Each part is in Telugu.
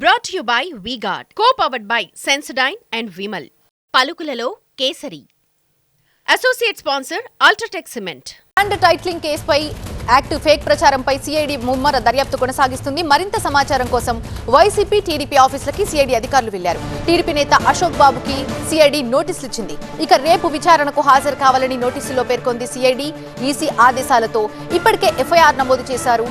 Brought you by V Guard co powered by Sensodyne and Vimal పలుకులలో Kesari. Associate sponsor UltraTech cement and titling కేసుపై యాక్టివ్ ఫేక్ ప్రచారంపై సిఐడి ముమ్మర దర్యాప్తు కొనసాగిస్తుంది. మరింత సమాచారం కోసం వైసీపీ టీడీపీ ఆఫీసులకి సిఐడి అధికారులు వెళ్ళారు టీడీపీ నేత అశోక్ బాబుకి సిఐడి నోటీసులు ఇచ్చింది. ఇక రేపు విచారణకు హాజరు కావాలని నోటీసులో పేర్కొంది సిఐడి ఈసీ ఆదేశాలతో ఇప్పటికే ఎఫ్ఐఆర్ నమోదు చేశారు.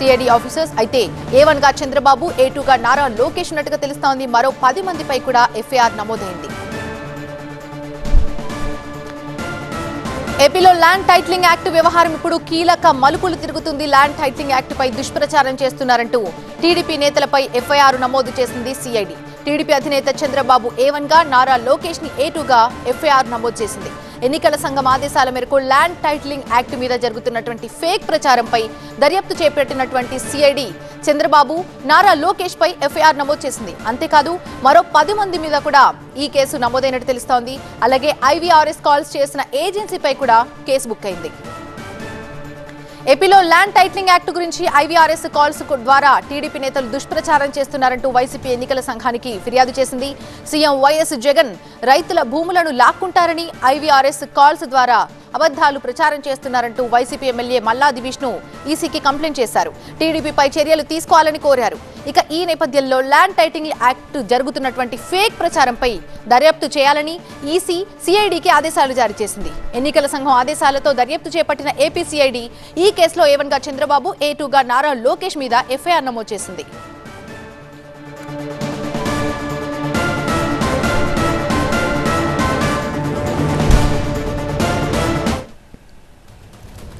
సిఐడి ఆఫీసర్స్ అయితే ఏ వన్గా చంద్రబాబు ఏ గా నారా లోకేష్ ఉన్నట్టుగా తెలుస్తోంది. మరో పది మందిపై కూడా ఎఫ్ఐఆర్ నమోదైంది. ఏపీలో ల్యాండ్ టైటిలింగ్ యాక్ట్ వ్యవహారం ఇప్పుడు కీలక మలుపులు తిరుగుతుంది. ల్యాండ్ టైటిలింగ్ యాక్ట్ పై దుష్ప్రచారం చేస్తున్నారంటూ టీడీపీ నేతలపై ఎఫ్ఐఆర్ నమోదు చేసింది సిఐడి టీడీపీ అధినేత చంద్రబాబు ఏ గా నారా లోకేష్ని ఏ టూగా ఎఫ్ఐఆర్ నమోదు చేసింది. ఎన్నికల సంఘం ఆదేశాల మేరకు ల్యాండ్ టైటిలింగ్ యాక్ట్ మీద జరుగుతున్నటువంటి ఫేక్ ప్రచారంపై దర్యాప్తు చేపట్టినటువంటి సిఐడి చంద్రబాబు నారా లోకేష్ పై ఎఫ్ఐఆర్ నమోదు చేసింది. అంతేకాదు మరో పది మంది మీద కూడా ఈ కేసు నమోదైనట్టు తెలుస్తోంది. అలాగే ఐవీఆర్ఎస్ కాల్స్ చేసిన ఏజెన్సీపై కూడా కేసు బుక్ అయింది. ఏపీలో ల్యాండ్ టైటిలింగ్ యాక్ట్ గురించి ఐవీఆర్ఎస్ కాల్స్ ద్వారా టీడీపీ నేతలు దుష్ప్రచారం చేస్తున్నారంటూ వైసీపీ ఎన్నికల సంఘానికి ఫిర్యాదు చేసింది సీఎం వైఎస్ జగన్. రైతుల భూములను లాక్కుంటారని ఐవీఆర్ఎస్ కాల్స్ ద్వారా అబద్ధాలు ప్రచారం చేస్తున్నారంటూ వైసీపీ ఎమ్మెల్యే మల్లాది విష్ణు ఈసీకి కంప్లైంట్ చేశారు. టీడీపీపై చర్యలు తీసుకోవాలని కోరారు. ఇక ఈ నేపథ్యంలో ల్యాండ్ టైటిల్ యాక్ట్ జరుగుతున్నటువంటి ఫేక్ ప్రచారంపై దర్యాప్తు చేయాలని ఈసీ సిఐడికి ఆదేశాలు జారీ చేసింది. ఎన్నికల సంఘం ఆదేశాలతో దర్యాప్తు చేపట్టిన ఏపీ సిఐడి ఈ కేసులో ఏవన్గా చంద్రబాబు ఏ గా నారా లోకేష్ మీద ఎఫ్ఐఆర్ నమోదు చేసింది.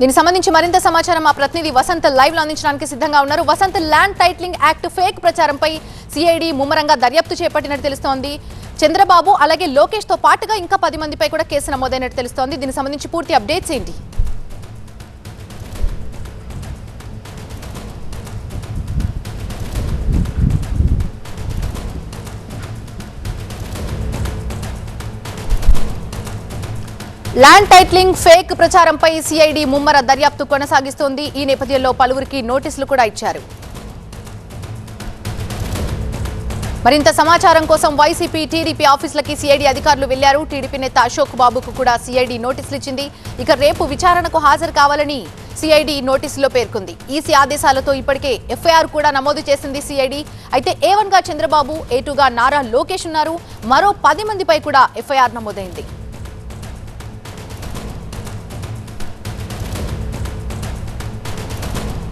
దీనికి సంబంధించి మరింత సమాచారం మా ప్రతినిధి వసంత్ లైవ్లో అందించడానికి సిద్ధంగా ఉన్నారు. Vasant land titling act fake ప్రచారంపై CID ముమ్మరంగా దర్యాప్తు చేపట్టినట్టు తెలుస్తోంది. చంద్రబాబు అలాగే లోకేష్తో పాటుగా ఇంకా పది మందిపై కూడా కేసు నమోదైనట్టు తెలుస్తోంది. దీనికి సంబంధించి పూర్తి అప్డేట్స్ ఏంటి? ల్యాండ్ టైటిలింగ్ ఫేక్ ప్రచారంపై సిఐడి ముమ్మర దర్యాప్తు కొనసాగిస్తోంది. ఈ నేపథ్యంలో పలువురికి నోటీసులు కూడా ఇచ్చారు. మరింత సమాచారం కోసం వైసీపీ టీడీపీ ఆఫీసులకి సిఐడి అధికారులు వెళ్ళారు టీడీపీ నేత అశోక్ బాబుకు కూడా సిఐడి నోటీసులు ఇచ్చింది. ఇక రేపు విచారణకు హాజరు కావాలని సిఐడి నోటీసులో పేర్కొంది. ఈసీ ఆదేశాలతో ఇప్పటికే ఎఫ్ఐఆర్ కూడా నమోదు చేసింది సిఐడి అయితే ఏ గా చంద్రబాబు ఏ గా నారా లోకేష్ ఉన్నారు. మరో పది మందిపై కూడా ఎఫ్ఐఆర్ నమోదైంది.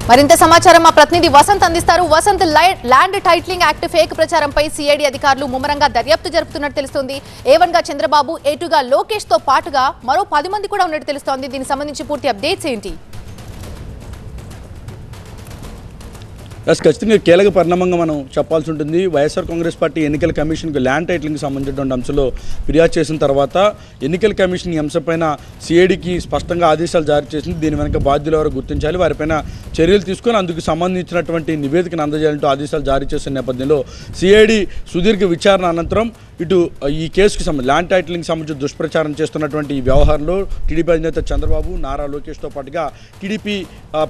మరింత సమాచారం మా ప్రతినిధి వసంత్ అందిస్తారు. Vasant land titling act fake ప్రచారంపై CID అధికారులు ముమ్మరంగా దర్యాప్తు జరుపుతున్నట్టు తెలుస్తోంది. ఏవన్గా చంద్రబాబు ఏటుగా లోకేష్తో పాటుగా మరో పది మంది కూడా ఉన్నట్టు తెలుస్తోంది. దీనికి సంబంధించి పూర్తి అప్డేట్స్ ఏంటి? ఎస్ ఖచ్చితంగా కీలక పరిణామంగా మనం చెప్పాల్సి ఉంటుంది. వైఎస్ఆర్ కాంగ్రెస్ పార్టీ ఎన్నికల కమిషన్కి ల్యాండ్ టైటిలింగ్కి సంబంధించినటువంటి అంశంలో ఫిర్యాదు చేసిన తర్వాత ఎన్నికల కమిషన్ ఈ అంశంపైన సిఐడికి స్పష్టంగా ఆదేశాలు జారీ చేసింది. దీని వెనక బాధ్యులు ఎవరు గుర్తించాలి. వారిపైన చర్యలు తీసుకొని అందుకు సంబంధించినటువంటి నివేదికను అందజేయాలంటూ ఆదేశాలు జారీ చేసిన నేపథ్యంలో సిఐడి సుదీర్ఘ విచారణ అనంతరం ఇటు ఈ కేసుకి సంబంధించి ల్యాండ్ టైటిలింగ్ సంబంధించి దుష్ప్రచారం చేస్తున్నటువంటి ఈ వ్యవహారంలో టీడీపీ అధినేత చంద్రబాబు నారా లోకేష్తో పాటుగా టీడీపీ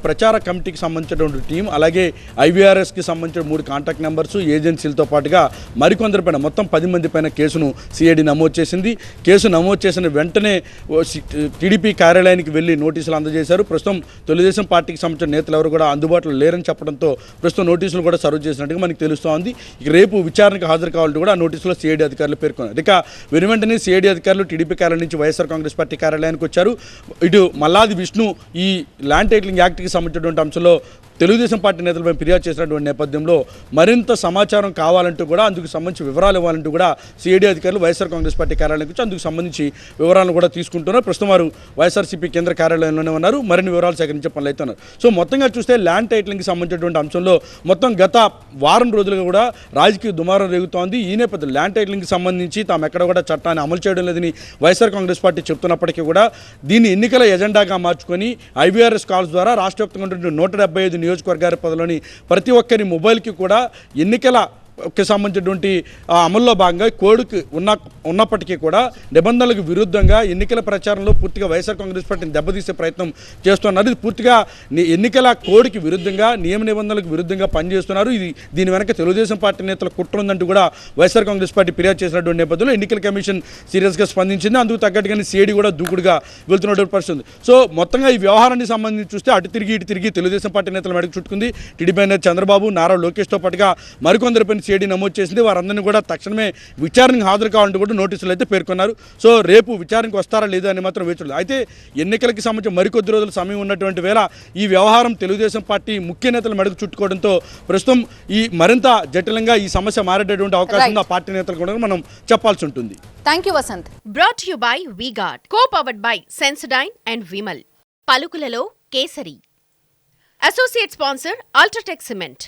ప్రచార కమిటీకి సంబంధించినటువంటి టీం అలాగే ఐవీఆర్ఎస్కి సంబంధించిన మూడు కాంటాక్ట్ నెంబర్స్ ఏజెన్సీలతో పాటుగా మరికొందరి పైన మొత్తం పది మంది పైన కేసును సిఐడి నమోదు చేసింది. కేసు నమోదు చేసిన వెంటనే ఓ సి- టీడీపీ కార్యాలయానికి వెళ్ళి నోటీసులు అందజేశారు. ప్రస్తుతం తెలుగుదేశం పార్టీకి సంబంధించిన నేతలు ఎవరు కూడా అందుబాటులో లేరని చెప్పడంతో ప్రస్తుతం నోటీసులు కూడా సర్వ్ చేసినట్టుగా మనకి తెలుస్తోంది. ఇక రేపు విచారణకు హాజరు కావాలంటే కూడా ఆ నోటీసులో సిఐడి అధికారులు పేర్కొన్నారు. ఇక వెను వెంటనే సిఐడి అధికారులు టీడీపీ కార్యాలయం నుంచి వైఎస్ఆర్ కాంగ్రెస్ పార్టీ కార్యాలయానికి వచ్చారు. ఇటు మల్లాది విష్ణు ఈ ల్యాండ్ టైటిలింగ్ యాక్ట్కి సంబంధించినటువంటి అంశంలో తెలుగుదేశం పార్టీ నేతలపై ఫిర్యాదు చేసినటువంటి నేపథ్యంలో మరింత సమాచారం కావాలంటూ కూడా అందుకు సంబంధించి వివరాలు ఇవ్వాలంటూ కూడా సిఐడి అధికారులు వైఎస్ఆర్ కాంగ్రెస్ పార్టీ కార్యాలయం వచ్చి అందుకు సంబంధించి వివరాలను కూడా తీసుకుంటున్నారు. ప్రస్తుతం వారు వైఎస్ఆర్సీపీ కేంద్ర కార్యాలయంలోనే ఉన్నారు. మరిన్ని వివరాలు సేకరించే పనులు అవుతున్నారు సో మొత్తంగా చూస్తే ల్యాండ్ టైటిలింగ్కి సంబంధించినటువంటి అంశంలో మొత్తం గత వారం రోజులుగా కూడా రాజకీయ దుమారం రేగుతోంది. ఈ నేపథ్యంలో ల్యాండ్ టైటిలింగ్కి సంబంధించి తాము ఎక్కడ కూడా చట్టాన్ని అమలు చేయడం లేదని వైఎస్ఆర్ కాంగ్రెస్ పార్టీ చెప్తున్నప్పటికీ కూడా దీన్ని ఎన్నికల ఎజెండాగా మార్చుకొని ఐవీఆర్ఎస్ కాల్స్ ద్వారా రాష్ట్ర వ్యాప్తంగా ఉన్నటువంటి నూట డెబ్బై ఐదు నియోజకవర్గాల పదలోని ప్రతి ఒక్కరి మొబైల్కి కూడా ఎన్నికల కి సంబంధించినటువంటి అమల్లో భాగంగా కోడుకు ఉన్న ఉన్నప్పటికీ కూడా నిబంధనలకు విరుద్ధంగా ఎన్నికల ప్రచారంలో పూర్తిగా వైఎస్ఆర్ కాంగ్రెస్ పార్టీని దెబ్బతీసే ప్రయత్నం చేస్తున్నారు. ఇది పూర్తిగా ఎన్నికల కోడికి విరుద్ధంగా నియమ నిబంధనలకు విరుద్ధంగా పనిచేస్తున్నారు. ఇది దీని వెనక తెలుగుదేశం పార్టీ నేతల కుట్ర ఉందంటూ కూడా వైఎస్ఆర్ కాంగ్రెస్ పార్టీ ఫిర్యాదు చేసినటువంటి నేపథ్యంలో ఎన్నికల కమిషన్ సీరియస్గా స్పందించింది. అందుకు తగ్గట్టుగానే సిఐడి కూడా దూకుడుగా వెళ్తున్నటువంటి పరిస్థితి సో మొత్తంగా ఈ వ్యవహారానికి సంబంధించి చూస్తే అటు తిరిగి ఇటు తిరిగి తెలుగుదేశం పార్టీ నేతల మెడకు చుట్టుకుంది. టీడీపీ నేత చంద్రబాబు నారా లోకేష్తో పాటుగా మరికొందరిపైన సిఐడి నమోదు చేసింది. వారందరినీ కూడా తక్షణమే విచారణకు హాజరు కావాలంటూ కూడా నోటీసులు అయితే పేర్కొన్నారు. సో రేపు విచారణకు వస్తారా లేదా అని మాత్రం వేచుడు అయితే ఎన్నికలకి సంబంధించి మరికొద్ది రోజుల సమయం ఉన్నటువంటి వేళ ఈ వ్యవహారం తెలుగుదేశం పార్టీ ముఖ్య నేతల మెడకు చుట్టుకోవడంతో ప్రస్తుతం ఈ మరింత జటిలంగా ఈ సమస్య మారేటటువంటి అవకాశం ఉంది? ఆ పార్టీ నేతలు కూడా మనం చెప్పాల్సి ఉంటుంది. Thank you Vasant brought you by V Guard co powered by Sensodyne and Vimal పలుకులలో Kesari. Associate sponsor UltraTech cement